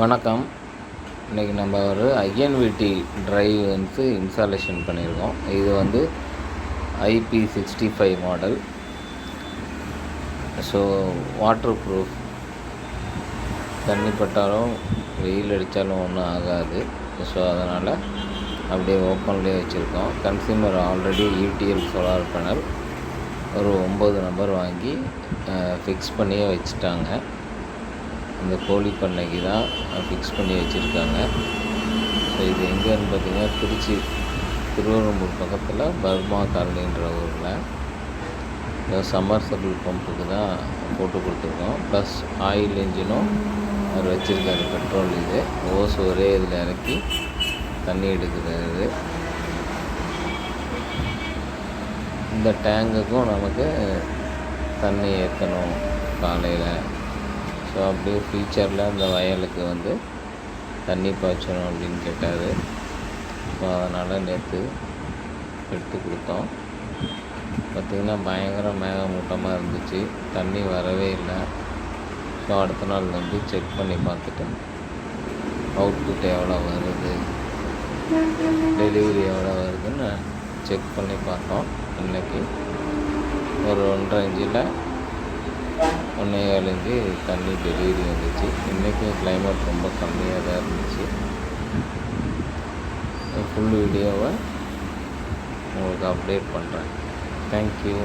வணக்கம். இன்றைக்கி நம்ம ஒரு ஐஎன்விடி ட்ரைவ் வந்து இன்ஸ்டாலேஷன் பண்ணியிருக்கோம். இது வந்து IP sixty five model so waterproof தண்ணி பட்டாலும் வெயில் அடித்தாலும் ஒன்றும் ஆகாது. ஸோ அதனால் அப்படியே ஓப்பன்லேயே வச்சுருக்கோம். Consumer already UDL solar panel ஒரு ஒம்பது நம்பர் வாங்கி ஃபிக்ஸ் பண்ணியே வச்சுட்டாங்க. இந்த கோழி பண்ணைக்கு தான் ஃபிக்ஸ் பண்ணி வச்சுருக்காங்க. ஸோ இது எங்கேன்னு பார்த்தீங்கன்னா திருச்சி திருவரம்பூர் பக்கத்தில் பர்மா காலனின்ற ஊரில். இந்த சம்மர்சபிள் பம்புக்கு தான் போட்டு கொடுத்துருக்கோம். ப்ளஸ் ஆயில் இன்ஜினும் அவர் வச்சுருக்காரு பெட்ரோல் இது. ஓஸ் ஒரே இதில் இறக்கி தண்ணி எடுக்கிறது. இந்த டேங்குக்கும் நமக்கு தண்ணி ஏற்றணும் காலையில். ஸோ அப்படியே ஃபியூச்சரில் இந்த வயலுக்கு வந்து தண்ணி பாய்ச்சணும் அப்படின்னு கேட்டார். ஸோ அதனால் நேற்று எடுத்து கொடுத்தோம். பார்த்திங்கன்னா பயங்கர மேகமூட்டமாக இருந்துச்சு. தண்ணி வரவே இல்லை. ஸோ அடுத்த நாள் வந்து செக் பண்ணி பார்த்துட்டு அவுட்புட் எவ்வளோ வருது? டெலிவரி எவ்வளோ வருதுன்னு செக் பண்ணி பார்த்தோம். இன்றைக்கி ஒரு ஒன்றரை இன்ச்சில் ஒன்றே தண்ணி டெலிவரி வந்துச்சு. இன்றைக்கும் கிளைமேட் ரொம்ப கம்மியாக தான் இருந்துச்சு. ஃபுல் வீடியோவை உங்களுக்கு அப்டேட் பண்ணுறேன் தேங்க்யூ